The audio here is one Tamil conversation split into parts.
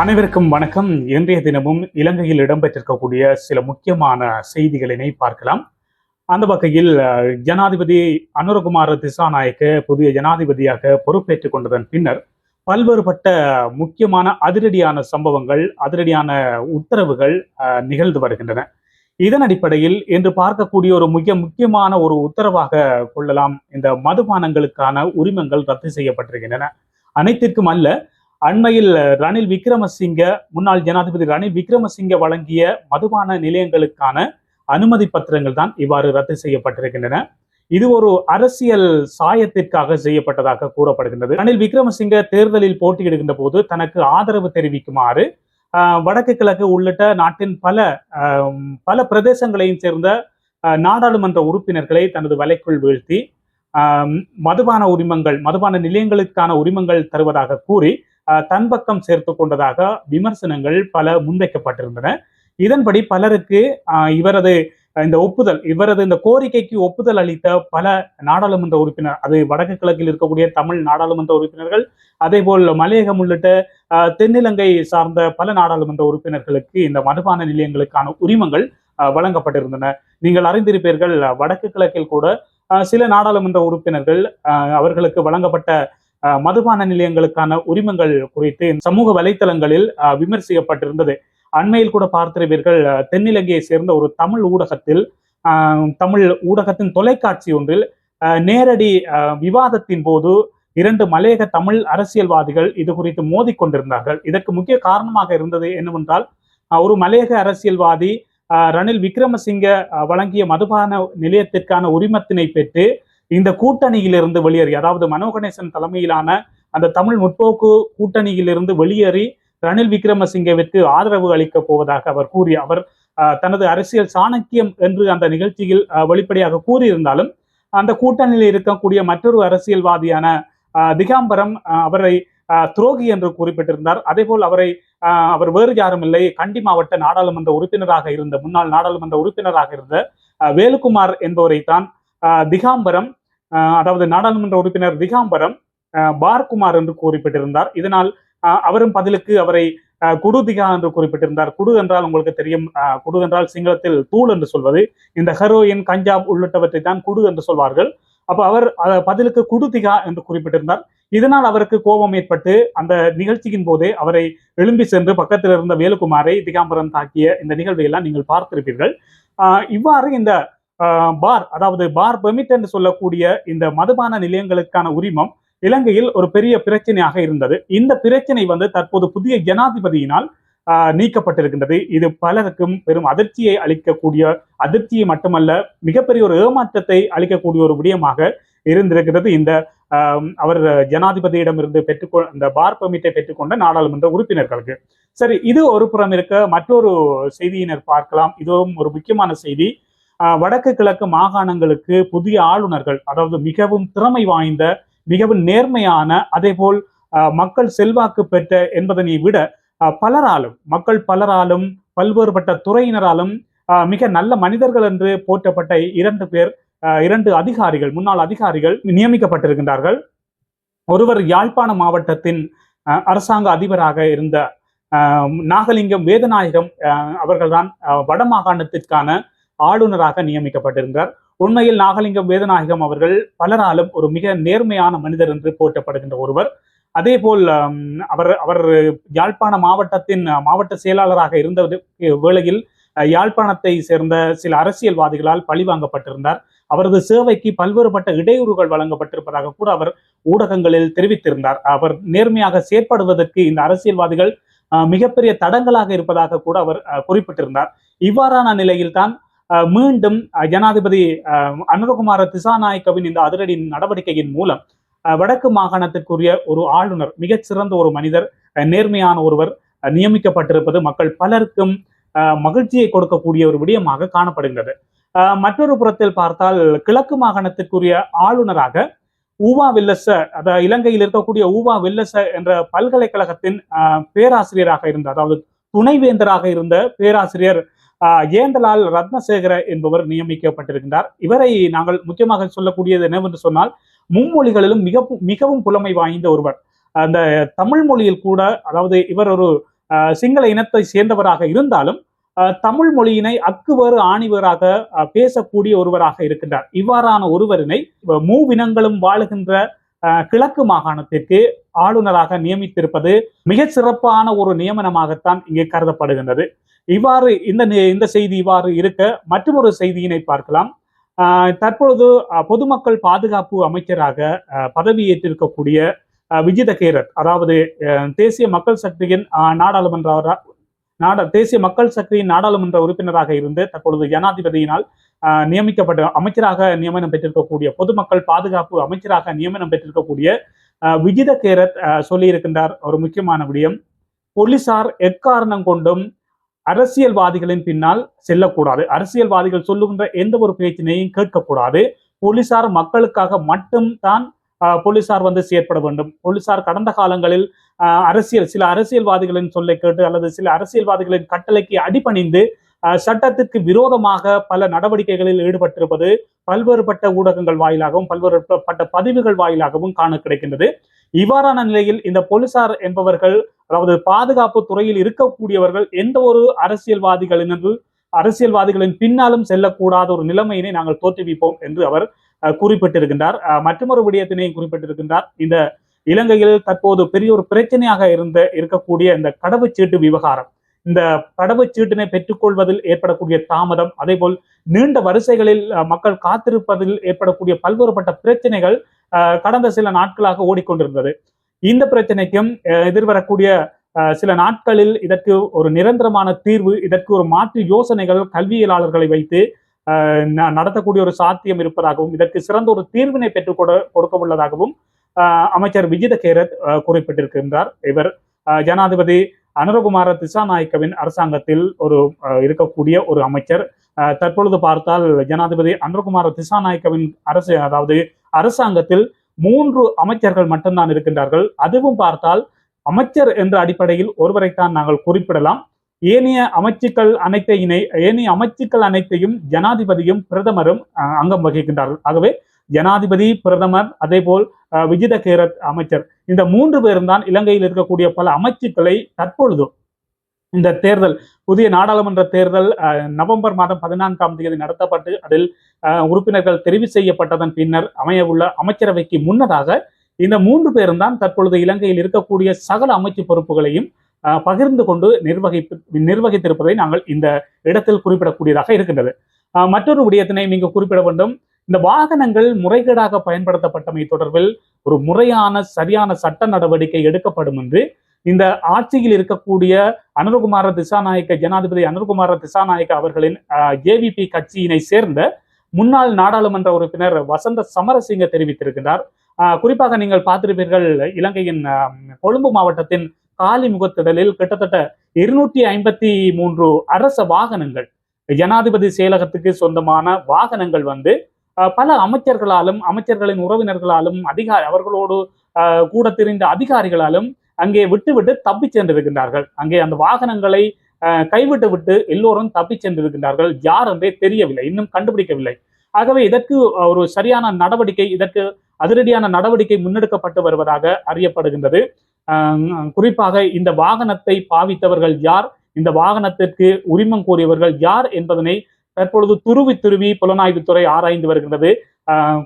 அனைவருக்கும் வணக்கம். இன்றைய தினமும் இலங்கையில் இடம்பெற்றிருக்கக்கூடிய சில முக்கியமான செய்திகளினை பார்க்கலாம். அந்த வகையில் ஜனாதிபதி அனுரகுமார திசாநாயக்க புதிய ஜனாதிபதியாக பொறுப்பேற்றுக் கொண்டதன் பின்னர் பல்வேறுபட்ட முக்கியமான அதிரடியான சம்பவங்கள் அதிரடியான உத்தரவுகள் நிகழ்ந்து வருகின்றன. இதன் அடிப்படையில் இன்று பார்க்கக்கூடிய ஒரு மிக முக்கியமான ஒரு உத்தரவாக கொள்ளலாம். இந்த மதுபானங்களுக்கான உரிமங்கள் ரத்து செய்யப்பட்டிருக்கின்றன. அனைத்திற்கும் அல்ல அண்மையில் ரணில் விக்ரமசிங்க முன்னாள் ஜனாதிபதி ரணில் விக்ரமசிங்க வழங்கிய மதுபான நிலையங்களுக்கான அனுமதி பத்திரங்கள் தான் இவ்வாறு ரத்து செய்யப்பட்டிருக்கின்றன. இது ஒரு அரசியல் சாயத்திற்காக செய்யப்பட்டதாக கூறப்படுகின்றது. ரணில் விக்ரமசிங்க தேர்தலில் போட்டியிடுகின்ற போது தனக்கு ஆதரவு தெரிவிக்குமாறு வடக்கு கிழக்கு உள்ளிட்ட நாட்டின் பல ஆஹ், பல பிரதேசங்களையும் சேர்ந்த நாடாளுமன்ற உறுப்பினர்களை தனது வலைக்குள் வீழ்த்தி மதுபான உரிமங்கள் மதுபான நிலையங்களுக்கான உரிமங்கள் தருவதாக கூறி தன் பக்கம் சேர்த்து கொண்டதாக விமர்சனங்கள் பல முன்வைக்கப்பட்டிருந்தன. இதன்படி பலருக்கு ஆஹ், இவரது இந்த ஒப்புதல் இவரது இந்த கோரிக்கைக்கு ஒப்புதல் அளித்த பல நாடாளுமன்ற உறுப்பினர் அது வடக்கு கிழக்கில் இருக்கக்கூடிய தமிழ் நாடாளுமன்ற உறுப்பினர்கள் அதே போல் மலையகம் உள்ளிட்ட ஆஹ், தென்னிலங்கை சார்ந்த பல நாடாளுமன்ற உறுப்பினர்களுக்கு இந்த மதுபான நிலையங்களுக்கான உரிமங்கள் வழங்கப்பட்டிருந்தன. நீங்கள் அறிந்திருப்பீர்கள் வடக்கு கிழக்கில் கூட சில நாடாளுமன்ற உறுப்பினர்கள் அவர்களுக்கு வழங்கப்பட்ட மதுபான நிலையங்களுக்கான உரிமங்கள் குறித்து சமூக வலைத்தளங்களில் விமர்சிக்கப்பட்டிருந்தது. அண்மையில் கூட பார்த்திருப்பீர்கள் தென்னிலங்கையை சேர்ந்த ஒரு தமிழ் ஊடகத்தில் ஆஹ், தமிழ் ஊடகத்தின் தொலைக்காட்சி ஒன்றில் நேரடி விவாதத்தின் போது இரண்டு மலையக தமிழ் அரசியல்வாதிகள் இது குறித்து மோதிக்கொண்டிருந்தார்கள் இதற்கு முக்கிய காரணமாக இருந்தது என்னவென்றால் ஒரு மலையக அரசியல்வாதி ரணில் விக்ரமசிங்க வழங்கிய மதுபான நிலையத்திற்கான உரிமத்தினை பெற்று இந்த கூட்டணியிலிருந்து வெளியேறி அதாவது மனோ கணேசன் தலைமையிலான அந்த தமிழ் முற்போக்கு கூட்டணியிலிருந்து வெளியேறி ரணில் விக்ரமசிங்கவிற்கு ஆதரவு அளிக்கப் போவதாக அவர் கூறி அவர் தனது அரசியல் சாணக்கியம் என்று அந்த நிகழ்ச்சியில் வெளிப்படையாக கூறியிருந்தாலும் அந்த கூட்டணியில் இருக்கக்கூடிய மற்றொரு அரசியல்வாதியான ஆஹ், திகாம்பரம் அவரை ஆஹ், துரோகி என்று குறிப்பிட்டிருந்தார். அதேபோல் அவரை ஆஹ், அவர் வேறு யாரும் இல்லை கண்டி மாவட்ட நாடாளுமன்ற உறுப்பினராக இருந்த முன்னாள் நாடாளுமன்ற உறுப்பினராக இருந்த ஆஹ், வேலுக்குமார் என்பவரை தான் திகாம்பரம் அதாவது நாடாளுமன்ற உறுப்பினர் திகாம்பரம் பார்குமார் என்று குறிப்பிட்டிருந்தார். இதனால் அவரும் பதிலுக்கு அவரை குடுதிகா குடு திகா என்று குறிப்பிட்டிருந்தார். குடு என்றால் உங்களுக்கு தெரியும் குடு என்றால் சிங்களத்தில் தூள் என்று சொல்வது. இந்த ஹெரோயின் கஞ்சாப் உள்ளிட்டவற்றை தான் குடு என்று சொல்வார்கள். அப்ப அவர் பதிலுக்கு குடு திகா என்று குறிப்பிட்டிருந்தார். இதனால் அவருக்கு கோபம் ஏற்பட்டு அந்த நிகழ்ச்சியின் போதே அவரை எழும்பி சென்று பக்கத்தில் இருந்த வேலுக்குமாரை திகாம்பரம் தாக்கிய இந்த நிகழ்வை எல்லாம் நீங்கள் பார்த்திருப்பீர்கள். இவ்வாறு இந்த பார் அதாவது பார் பெர்மிட் என்று சொல்லக்கூடிய இந்த மதுபான நிலையங்களுக்கான உரிமம் இலங்கையில் ஒரு பெரிய பிரச்சனையாக இருந்தது. இந்த பிரச்சனை வந்து தற்போது புதிய ஜனாதிபதியினால் நீக்கப்பட்டிருக்கின்றது. இது பலருக்கும் பெரும் அதிர்ச்சியை அளிக்கக்கூடிய அதிர்ச்சியை மட்டுமல்ல மிகப்பெரிய ஒரு ஏமாற்றத்தை அளிக்கக்கூடிய ஒரு விடயமாக இருந்திருக்கிறது. இந்த அவர் ஜனாதிபதியிடமிருந்து பெற்றுக்கொ இந்த பார் பெர்மிட்டை பெற்றுக்கொண்ட நாடாளுமன்ற உறுப்பினர்களுக்கு. சரி இது ஒரு புறம் இருக்க மற்றொரு செய்தியினர் பார்க்கலாம். இதுவும் ஒரு முக்கியமான செய்தி. வடக்கு கிழக்கு மாகாணங்களுக்கு புதிய ஆளுநர்கள் அதாவது மிகவும் திறமை வாய்ந்த மிகவும் நேர்மையான அதேபோல் ஆஹ், மக்கள் செல்வாக்கு பெற்ற என்பதனை விட பலராலும் மக்கள் பலராலும் பல்வேறுபட்ட துறையினராலும் ஆஹ், மிக நல்ல மனிதர்கள் என்று போற்றப்பட்ட இரண்டு பேர் இரண்டு அதிகாரிகள் முன்னாள் அதிகாரிகள் நியமிக்கப்பட்டிருக்கின்றார்கள். ஒருவர் யாழ்ப்பாண மாவட்டத்தின் அரசாங்க அதிபராக இருந்த ஆஹ், நாகலிங்கம் வேதநாயகம் அவர்கள்தான் வடமாகாணத்திற்கான ஆளுநராக நியமிக்கப்பட்டிருந்தார். உண்மையில் நாகலிங்கம் வேதநாயகம் அவர்கள் பலராலும் ஒரு மிக நேர்மையான மனிதர் என்று போற்றப்படுகின்ற ஒருவர். அதேபோல் அவர் அவர் யாழ்ப்பாண மாவட்டத்தின் மாவட்ட செயலாளராக இருந்த வேளையில் யாழ்ப்பாணத்தை சேர்ந்த சில அரசியல்வாதிகளால் பழிவாங்கப்பட்டிருந்தார் அவரது சேவைக்கு பல்வேறுபட்ட இடையூறுகள் வழங்கப்பட்டிருப்பதாக கூட அவர் ஊடகங்களில் தெரிவித்திருந்தார். அவர் நேர்மையாக செயற்படுவதற்கு இந்த அரசியல்வாதிகள் அஹ், மிகப்பெரிய தடங்களாக இருப்பதாக கூட அவர் அஹ், குறிப்பிட்டிருந்தார். இவ்வாறான நிலையில்தான் மீண்டும் ஜனாதிபதி அஹ், அனுரகுமார திசாநாயக்கவின் இந்த அதிரடி நடவடிக்கையின் மூலம் அஹ், வடக்கு மாகாணத்திற்குரிய ஒரு ஆளுநர் மிகச்சிறந்த ஒரு மனிதர் நேர்மையான ஒருவர் அஹ், நியமிக்கப்பட்டிருப்பது மக்கள் பலருக்கும் மகிழ்ச்சியை கொடுக்கக்கூடிய ஒரு விடயமாக காணப்படுகிறது மற்றொரு புறத்தில் பார்த்தால் கிழக்கு மாகாணத்திற்குரிய ஆளுநராக ஊவா வெல்லச அதாவது இலங்கையில் இருக்கக்கூடிய ஊவா வெல்லச என்ற பல்கலைக்கழகத்தின் பேராசிரியராக இருந்த அதாவது துணைவேந்தராக இருந்த பேராசிரியர் ஏந்தலால் ரத்னசேகர என்பவர் நியமிக்கப்பட்டிருக்கின்றார். இவரை நாங்கள் முக்கியமாக சொல்லக்கூடியது என்னவென்று சொன்னால் மும்மொழிகளிலும் மிக மிகவும் புலமை வாய்ந்த ஒருவர். அந்த தமிழ் மொழியில் கூட அதாவது இவர் ஒரு அஹ், சிங்கள இனத்தை சேர்ந்தவராக இருந்தாலும் அஹ், தமிழ் மொழியினை அக்குவேறு ஆணிவராக பேசக்கூடிய ஒருவராக இருக்கின்றார். இவ்வாறான ஒருவரினை மூவினங்களும் வாழுகின்ற கிழக்கு மாகாணத்திற்கு ஆளுநராக நியமித்திருப்பது மிக சிறப்பான ஒரு நியமனமாகத்தான் இங்கே கருதப்படுகின்றது. இவ்வாறு இந்த இந்த செய்தி இவ்வாறு இருக்க மற்றொரு செய்தியினை பார்க்கலாம். ஆஹ் தற்பொழுது அஹ், பொதுமக்கள் பாதுகாப்பு அமைச்சராக பதவியேற்றிருக்கக்கூடிய விஜித கேரத் அதாவது அஹ், தேசிய மக்கள் சக்தியின் நாடாளுமன்ற நாட தேசிய மக்கள் சக்தியின் நாடாளுமன்ற உறுப்பினராக இருந்து தற்பொழுது ஜனாதிபதியினால் நியமிக்கப்பட்ட அமைச்சராக நியமனம் பெற்றிருக்கக்கூடிய பொதுமக்கள் பாதுகாப்பு அமைச்சராக நியமனம் பெற்றிருக்கக்கூடிய அஹ், விஜித கேரத் சொல்லியிருக்கின்றார். ஒரு முக்கியமான விடயம். போலீசார் எக்காரணம் கொண்டும் அரசியல்வாதிகளின் பின்னால் செல்லக்கூடாது. அரசியல்வாதிகள் சொல்லுகின்ற எந்த ஒரு பேச்சினையும் கேட்கக்கூடாது. போலீசார் மக்களுக்காக மட்டும் தான் ஆஹ், போலீசார் வந்து செயற்பட வேண்டும். போலீசார் கடந்த காலங்களில் ஆஹ், அரசியல் சில அரசியல்வாதிகளின் சொல்லை கேட்டு அல்லது சில அரசியல்வாதிகளின் கட்டளைக்கு அடிபணிந்து சட்டத்திற்கு விரோதமாக பல நடவடிக்கைகளில் ஈடுபட்டிருப்பது பல்வேறுபட்ட ஊடகங்கள் வாயிலாகவும் பல்வேறுபட்ட பதிவுகள் வாயிலாகவும் காண கிடைக்கின்றது. இவ்வாறான நிலையில் இந்த போலீசார் என்பவர்கள் அதாவது பாதுகாப்பு துறையில் இருக்கக்கூடியவர்கள் எந்த ஒரு அரசியல்வாதிகளின் அரசியல்வாதிகளின் பின்னாலும் செல்லக்கூடாத ஒரு நிலைமையினை நாங்கள் தோற்றுவிப்போம் என்று அவர் குறிப்பிட்டிருக்கின்றார். மற்றொரு விடயத்தினையும் குறிப்பிட்டிருக்கின்றார். இந்த இலங்கையில் தற்போது பெரிய ஒரு பிரச்சனையாக இருந்த இருக்கக்கூடிய இந்த கடவுச்சீட்டு விவகாரம். இந்த கடவுச்சீட்டினை பெற்றுக்கொள்வதில் ஏற்படக்கூடிய தாமதம் அதே போல் நீண்ட வரிசைகளில் அஹ், மக்கள் காத்திருப்பதில் ஏற்படக்கூடிய பல்வேறுபட்ட பிரச்சனைகள் கடந்த சில நாட்களாக ஓடிக்கொண்டிருந்தது. இந்த பிரச்சனைக்கும் அஹ், எதிர்வரக்கூடிய அஹ், சில நாட்களில் இதற்கு ஒரு நிரந்தரமான தீர்வு இதற்கு ஒரு மாற்று யோசனைகள் கல்வியலாளர்களை வைத்து ந- நடத்தக்கூடிய ஒரு சாத்தியம் இருப்பதாகவும் இதற்கு சிறந்த ஒரு தீர்வினை பெற்றுக் கொடுக்க உள்ளதாகவும் அமைச்சர் விஜித கேரத் குறிப்பிட்டிருக்கின்றார். இவர் ஜனாதிபதி அனுரகுமார திசாநாயக்கவின் அரசாங்கத்தில் ஒரு இருக்கக்கூடிய ஒரு அமைச்சர். தற்பொழுது பார்த்தால் ஜனாதிபதி அனுரகுமார திசாநாயக்கவின் அரசு அதாவது அரசாங்கத்தில் மூன்று அமைச்சர்கள் மட்டும்தான் இருக்கின்றார்கள். அதுவும் பார்த்தால் அமைச்சர் என்ற அடிப்படையில் ஒருவரைத்தான் நாங்கள் குறிப்பிடலாம். ஏனைய அமைச்சுக்கள் அனைத்தையினை ஏனைய அமைச்சுக்கள் அனைத்தையும் ஜனாதிபதியும் பிரதமரும் அங்கம் வகிக்கின்றார்கள். ஆகவே ஜனாதிபதி பிரதமர் அதேபோல் அஹ், விஜித கேரத் அமைச்சர். இந்த மூன்று பேரும் தான் இலங்கையில் இருக்கக்கூடிய பல அமைச்சுக்களை தற்பொழுது இந்த தேர்தல் புதிய நாடாளுமன்ற தேர்தல் அஹ், நவம்பர் மாதம் பதினான்காம் தேதி நடத்தப்பட்டு அதில் உறுப்பினர்கள் தெரிவு செய்யப்பட்டதன் பின்னர் அமையவுள்ள அமைச்சரவைக்கு முன்னதாக இந்த மூன்று பேரும் தான் தற்பொழுது இலங்கையில் இருக்கக்கூடிய சகல அமைச்சு பொறுப்புகளையும் பகிர்ந்து கொண்டு நிர்வகிப்பு நிர்வகித்திருப்பதை நாங்கள் இந்த இடத்தில் குறிப்பிடக்கூடியதாக இருக்கின்றது. அஹ், மற்றொரு விடயத்தினை இங்கு குறிப்பிட வேண்டும். இந்த வாகனங்கள் முறைகேடாக பயன்படுத்தப்பட்டமை தொடர்பில் ஒரு முறையான சரியான சட்ட நடவடிக்கை எடுக்கப்படும் என்று இந்த ஆட்சியில் இருக்கக்கூடிய அனுரகுமார திசாநாயக்க ஜனாதிபதி அனுரகுமார திசாநாயக்க அவர்களின் ஏவிபி கட்சியினை சேர்ந்த முன்னாள் நாடாளுமன்ற உறுப்பினர் வசந்த சமரசிங்க தெரிவித்திருக்கிறார் ஆஹ் குறிப்பாக நீங்கள் பார்த்திருப்பீர்கள் இலங்கையின் கொழும்பு மாவட்டத்தின் காலிமுகத்திடலில் கிட்டத்தட்ட இருநூற்றி ஐம்பத்தி மூன்று அரச வாகனங்கள் ஜனாதிபதி செயலகத்துக்கு சொந்தமான வாகனங்கள் வந்து பல அமைச்சர்களாலும் அமைச்சர்களின் உறவினர்களாலும் அதிகாரி அவர்களோடு கூட தெரிந்த அதிகாரிகளாலும் அங்கே விட்டுவிட்டு தப்பிச் சென்றிருக்கின்றார்கள். அங்கே அந்த வாகனங்களை கைவிட்டு விட்டு எல்லோரும் தப்பிச் சென்றிருக்கின்றார்கள். யார் என்றே தெரியவில்லை இன்னும் கண்டுபிடிக்கவில்லை. ஆகவே இதற்கு ஒரு சரியான நடவடிக்கை இதற்கு அதிரடியான நடவடிக்கை முன்னெடுக்கப்பட்டு வருவதாக அறியப்படுகின்றது. குறிப்பாக இந்த வாகனத்தை பாவித்தவர்கள் யார்? இந்த வாகனத்திற்கு உரிமம் கோரியவர்கள் யார் என்பதனை தற்பொழுது துருவி துருவி புலனாய்வுத்துறை ஆராய்ந்து வருகின்றது.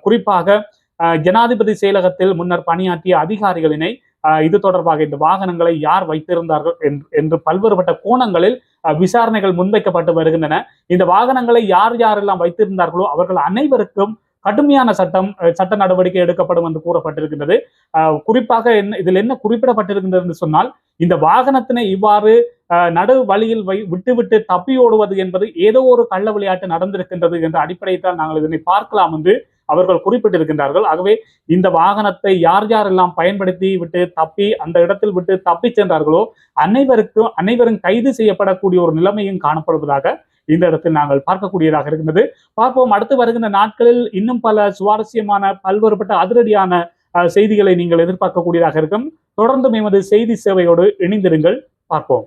குறிப்பாக ஜனாதிபதி செயலகத்தில் முன்னர் பணியாற்றிய அதிகாரிகளினை இது தொடர்பாக இந்த வாகனங்களை யார் வைத்திருந்தார்கள் என்று- என்று பல்வேறுபட்ட கோணங்களில் விசாரணைகள் முன்வைக்கப்பட்டு வருகின்றன. இந்த வாகனங்களை யார் யாரெல்லாம் வைத்திருந்தார்களோ அவர்கள் அனைவருக்கும் கடுமையான சட்டம் சட்ட நடவடிக்கை எடுக்கப்படும் என்று கூறப்பட்டிருக்கின்றது. ஆஹ் குறிப்பாக என்ன இதில் என்ன குறிப்பிடப்பட்டிருக்கின்றது என்று சொன்னால் இந்த வாகனத்தினை இவ்வாறு நடு வழியில் வை விட்டுவிட்டு தப்பியோடுவது என்பது ஏதோ ஒரு கள்ள விளையாட்டு நடந்திருக்கின்றது என்ற அடிப்படையில் தான் நாங்கள் இதனை பார்க்கலாம் என்று அவர்கள் குறிப்பிட்டிருக்கின்றார்கள். ஆகவே இந்த வாகனத்தை யார் யாரெல்லாம் பயன்படுத்தி விட்டு தப்பி அந்த இடத்தில் விட்டு தப்பி சென்றார்களோ அனைவருக்கும் அனைவரும் கைது செய்யப்படக்கூடிய ஒரு நிலைமையும் காணப்படுவதாக இந்த இடத்தில் நாங்கள் பார்க்கக்கூடியதாக இருக்கின்றது. பார்ப்போம் அடுத்து வருகின்ற நாட்களில் இன்னும் பல சுவாரஸ்யமான பல்வேறுபட்ட அதிரடியான செய்திகளை நீங்கள் எதிர்பார்க்கக்கூடியதாக இருக்கும். தொடர்ந்தும் எமது செய்தி சேவையோடு இணைந்திருங்கள். பார்ப்போம்.